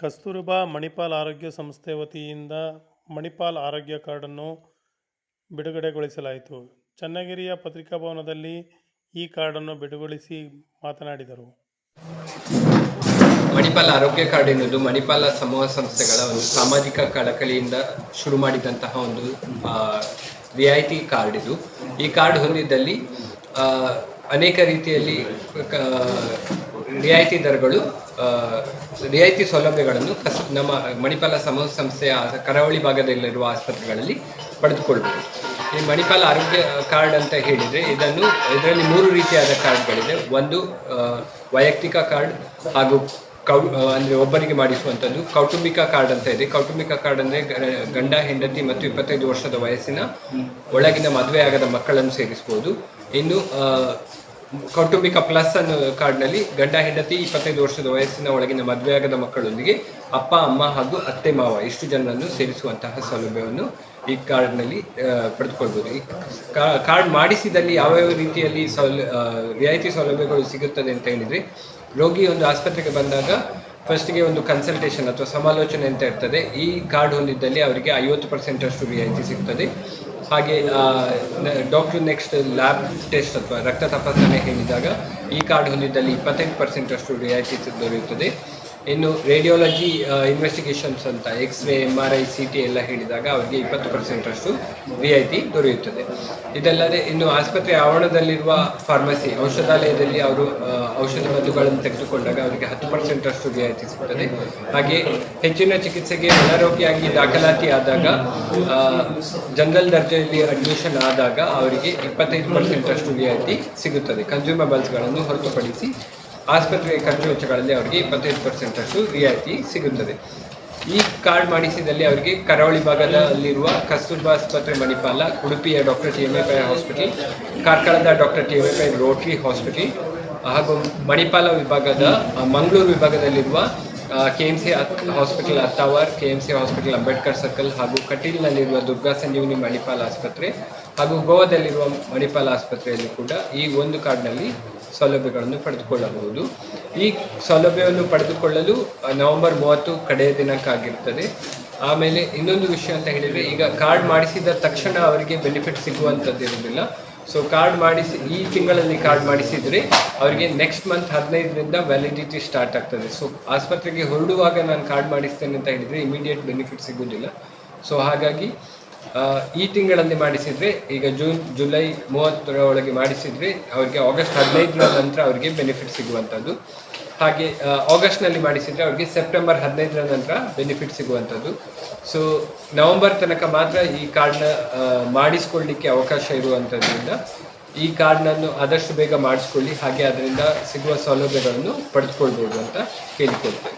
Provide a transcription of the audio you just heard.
ಕಸ್ತೂರಬಾ ಮಣಿಪಾಲ್ ಆರೋಗ್ಯ ಸಂಸ್ಥೆ ವತಿಯಿಂದ ಮಣಿಪಾಲ್ ಆರೋಗ್ಯ ಕಾರ್ಡನ್ನು ಬಿಡುಗಡೆಗೊಳಿಸಲಾಯಿತು. ಚನ್ನಗಿರಿಯ ಪತ್ರಿಕಾಭವನದಲ್ಲಿ ಈ ಕಾರ್ಡನ್ನು ಬಿಡುಗೊಳಿಸಿ ಮಾತನಾಡಿದರು. ಮಣಿಪಾಲ್ ಆರೋಗ್ಯ ಕಾರ್ಡ್ ಎನ್ನುವುದು ಮಣಿಪಾಲ ಸಮೂಹ ಸಂಸ್ಥೆಗಳ ಒಂದು ಸಾಮಾಜಿಕ ಕಳಕಳಿಯಿಂದ ಶುರು ಮಾಡಿದಂತಹ ಒಂದು ರಿಯಾಯಿತಿ ಕಾರ್ಡ್ ಇದು. ಈ ಕಾರ್ಡ್ ಹೊಂದಿದ್ದಲ್ಲಿ ಅನೇಕ ರೀತಿಯಲ್ಲಿ ರಿಯಾಯಿತಿ ದರಗಳು ರಿಯಾಯಿತಿ ಸೌಲಭ್ಯಗಳನ್ನು ಕಸ ನಮ್ಮ ಮಣಿಪಾಲ ಸಮೂಹ ಸಂಸ್ಥೆಯ ಕರಾವಳಿ ಭಾಗದಲ್ಲಿರುವ ಆಸ್ಪತ್ರೆಗಳಲ್ಲಿ ಪಡೆದುಕೊಳ್ಬೋದು ಈ ಮಣಿಪಾಲ ಆರೋಗ್ಯ ಕಾರ್ಡ್ ಅಂತ ಹೇಳಿದರೆ ಇದನ್ನು ಇದರಲ್ಲಿ ಮೂರು ರೀತಿಯಾದ ಕಾರ್ಡ್ಗಳಿದೆ. ಒಂದು ವೈಯಕ್ತಿಕ ಕಾರ್ಡ್ ಹಾಗೂ ಕೌ ಅಂದರೆ ಒಬ್ಬರಿಗೆ ಮಾಡಿಸುವಂಥದ್ದು ಕೌಟುಂಬಿಕ ಕಾರ್ಡ್ ಅಂತ ಇದೆ. ಕೌಟುಂಬಿಕ ಕಾರ್ಡ್ ಅಂದರೆ ಗಂಡ, ಹೆಂಡತಿ ಮತ್ತು ಇಪ್ಪತ್ತೈದು ವರ್ಷದ ವಯಸ್ಸಿನ ಒಳಗಿನ ಮದುವೆ ಆಗದ ಮಕ್ಕಳನ್ನು ಸೇರಿಸ್ಬೋದು ಇನ್ನು ಕೌಟುಂಬಿಕ ಪ್ಲಸ್ ಅನ್ನೋ ಕಾರ್ಡ್ನಲ್ಲಿ ಗಂಡ, ಹೆಂಡತಿ ಇಪ್ಪತ್ತೈದು ವರ್ಷದ ವಯಸ್ಸಿನ ಒಳಗಿನ ಮದುವೆಯಾಗದ ಮಕ್ಕಳೊಂದಿಗೆ ಅಪ್ಪ, ಅಮ್ಮ ಹಾಗೂ ಅತ್ತೆ, ಮಾವ ಇಷ್ಟು ಜನರನ್ನು ಸೇರಿಸುವಂತಹ ಸೌಲಭ್ಯವನ್ನು ಈ ಕಾರ್ಡ್ನಲ್ಲಿ ಪಡೆದುಕೊಳ್ಬೋದು. ಈ ಕಾರ್ಡ್ ಮಾಡಿಸಿದಲ್ಲಿ ಯಾವ್ಯಾವ ರೀತಿಯಲ್ಲಿ ಸೌಲ ರಿಯಾಯಿತಿ ಸೌಲಭ್ಯಗಳು ಸಿಗುತ್ತದೆ ಅಂತ ಹೇಳಿದರೆ, ರೋಗಿ ಒಂದು ಆಸ್ಪತ್ರೆಗೆ ಬಂದಾಗ ಫಸ್ಟಿಗೆ ಒಂದು ಕನ್ಸಲ್ಟೇಷನ್ ಅಥವಾ ಸಮಾಲೋಚನೆ ಅಂತ ಇರ್ತದೆ. ಈ ಕಾರ್ಡ್ ಹೊಂದಿದ್ದಲ್ಲಿ ಅವರಿಗೆ ಐವತ್ತು ಪರ್ಸೆಂಟ್ ಅಷ್ಟು ರಿಯಾಯಿತಿ ಸಿಗ್ತದೆ. ಹಾಗೆ ಡಾಕ್ಟರ್ ನೆಕ್ಸ್ಟ್ ಲ್ಯಾಬ್ ಟೆಸ್ಟ್ ಅಥವಾ ರಕ್ತ ತಪಾಸಣೆ ಹೇಳಿದಾಗ ಈ ಕಾರ್ಡ್ ಹೊಂದಿದ್ದಲ್ಲಿ ಇಪ್ಪತ್ತೈದು ಪರ್ಸೆಂಟ್ ಅಷ್ಟು ರಿಯಾಯಿತಿ ದೊರೆಯುತ್ತದೆ ಇನ್ನು ರೇಡಿಯಾಲಜಿ ಇನ್ವೆಸ್ಟಿಗೇಷನ್ಸ್ ಅಂತ X-ray M R I C T ಎಲ್ಲ ಹೇಳಿದಾಗ ಅವರಿಗೆ ಇಪ್ಪತ್ತು ಪರ್ಸೆಂಟ್ ಅಷ್ಟು ರಿಯಾಯಿತಿ ದೊರೆಯುತ್ತದೆ. ಇದಲ್ಲದೆ ಇನ್ನು ಆಸ್ಪತ್ರೆ ಆವರಣದಲ್ಲಿರುವ ಫಾರ್ಮಸಿ ಔಷಧಾಲಯದಲ್ಲಿ ಅವರು ಔಷಧ ಮದ್ದುಗಳನ್ನು ತೆಗೆದುಕೊಂಡಾಗ ಅವರಿಗೆ ಹತ್ತು ಪರ್ಸೆಂಟ್ ಅಷ್ಟು ರಿಯಾಯಿತಿ ಸಿಗುತ್ತದೆ ಹಾಗೆ ಹೆಚ್ಚಿನ ಚಿಕಿತ್ಸೆಗೆ ಅನಾರೋಗ್ಯಾಗಿ ದಾಖಲಾತಿ ಆದಾಗ ಜನರಲ್ ದರ್ಜೆಯಲ್ಲಿ ಅಡ್ಮಿಷನ್ ಆದಾಗ ಅವರಿಗೆ ಇಪ್ಪತ್ತೈದು ಪರ್ಸೆಂಟ್ ಅಷ್ಟು ರಿಯಾಯಿತಿ ಸಿಗುತ್ತದೆ. ಕನ್ಸ್ಯೂಮಬಲ್ಸ್ಗಳನ್ನು ಹೊರತುಪಡಿಸಿ ಆಸ್ಪತ್ರೆಯ ಖರ್ಚು ವೆಚ್ಚಗಳಲ್ಲಿ ಅವರಿಗೆ ಇಪ್ಪತ್ತೈದು ಪರ್ಸೆಂಟ್ ಅಷ್ಟು ರಿಯಾಯಿತಿ ಸಿಗುತ್ತದೆ. ಈ ಕಾರ್ಡ್ ಮಾಡಿಸಿದಲ್ಲಿ ಅವರಿಗೆ ಕರಾವಳಿ ಭಾಗದಲ್ಲಿರುವ ಕಸ್ತೂರ್ಬಾ ಆಸ್ಪತ್ರೆ, ಮಣಿಪಾಲ, ಉಡುಪಿಯ doctor T M F I hospital, ಕಾರ್ಕಳದ doctor T M F I rotary hospital ಹಾಗೂ ಮಣಿಪಾಲ ವಿಭಾಗದ Mangaluru ವಿಭಾಗದಲ್ಲಿರುವ K M C hospital Attavar, K M C hospital Ambedkar circle ಹಾಗೂ ಕಟೀಲ್ನಲ್ಲಿರುವ ದುರ್ಗಾ ಸಂಜೀವಿನಿ ಮಣಿಪಾಲ್ ಆಸ್ಪತ್ರೆ ಹಾಗೂ ಗೋವಾದಲ್ಲಿರುವ ಮಣಿಪಾಲ್ ಆಸ್ಪತ್ರೆಯಲ್ಲಿ ಕೂಡ ಈ ಒಂದು ಕಾರ್ಡ್ನಲ್ಲಿ ಸೌಲಭ್ಯಗಳನ್ನು ಪಡೆದುಕೊಳ್ಳಬಹುದು. ಈ ಸೌಲಭ್ಯವನ್ನು ಪಡೆದುಕೊಳ್ಳಲು ನವೆಂಬರ್ ಮೂವತ್ತು ಕಡೆಯ ದಿನಕ್ಕಾಗಿರ್ತದೆ. ಆಮೇಲೆ ಇನ್ನೊಂದು ವಿಷಯ ಅಂತ ಹೇಳಿದರೆ, ಈಗ ಕಾರ್ಡ್ ಮಾಡಿಸಿದ ತಕ್ಷಣ ಅವರಿಗೆ ಬೆನಿಫಿಟ್ ಸಿಗುವಂಥದ್ದು ಇರುವುದಿಲ್ಲ. ಸೊ, ಕಾರ್ಡ್ ಮಾಡಿಸಿ, ಈ ತಿಂಗಳಲ್ಲಿ ಕಾರ್ಡ್ ಮಾಡಿಸಿದರೆ ಅವರಿಗೆ ನೆಕ್ಸ್ಟ್ ಮಂತ್ ಹದಿನೈದರಿಂದ ವ್ಯಾಲಿಡಿಟಿ ಸ್ಟಾರ್ಟ್ ಆಗ್ತದೆ. ಸೊ, ಆಸ್ಪತ್ರೆಗೆ ಹೊರಡುವಾಗ ನಾನು ಕಾರ್ಡ್ ಮಾಡಿಸ್ತೇನೆ ಅಂತ ಹೇಳಿದರೆ ಇಮಿಡಿಯೇಟ್ ಬೆನಿಫಿಟ್ ಸಿಗುವುದಿಲ್ಲ. ಸೊ, ಹಾಗಾಗಿ ಈ ತಿಂಗಳಲ್ಲಿ ಮಾಡಿಸಿದ್ರೆ, ಈಗ ಜೂನ್, ಜುಲೈ ಮೂವತ್ತರ ಒಳಗೆ ಮಾಡಿಸಿದ್ರೆ ಅವರಿಗೆ ಆಗಸ್ಟ್ ಹದಿನೈದರ ನಂತರ ಅವರಿಗೆ ಬೆನಿಫಿಟ್ ಸಿಗುವಂಥದ್ದು. ಹಾಗೆ ಆಗಸ್ಟ್ನಲ್ಲಿ ಮಾಡಿಸಿದ್ರೆ ಅವರಿಗೆ ಸೆಪ್ಟೆಂಬರ್ ಹದಿನೈದರ ನಂತರ ಬೆನಿಫಿಟ್ ಸಿಗುವಂಥದ್ದು. ಸೊ ನವೆಂಬರ್ ತನಕ ಮಾತ್ರ ಈ ಕಾರ್ಡ್ನ ಮಾಡಿಸ್ಕೊಳ್ಳಿಕ್ಕೆ ಅವಕಾಶ ಇರುವಂಥದ್ರಿಂದ, ಈ ಕಾರ್ಡ್ನನ್ನು ಆದಷ್ಟು ಬೇಗ ಮಾಡಿಸ್ಕೊಳ್ಳಿ, ಹಾಗೆ ಅದರಿಂದ ಸಿಗುವ ಸೌಲಭ್ಯಗಳನ್ನು ಪಡೆದುಕೊಳ್ಬೋದು ಅಂತ ಕೇಳಿಕೊಳ್ತೇನೆ.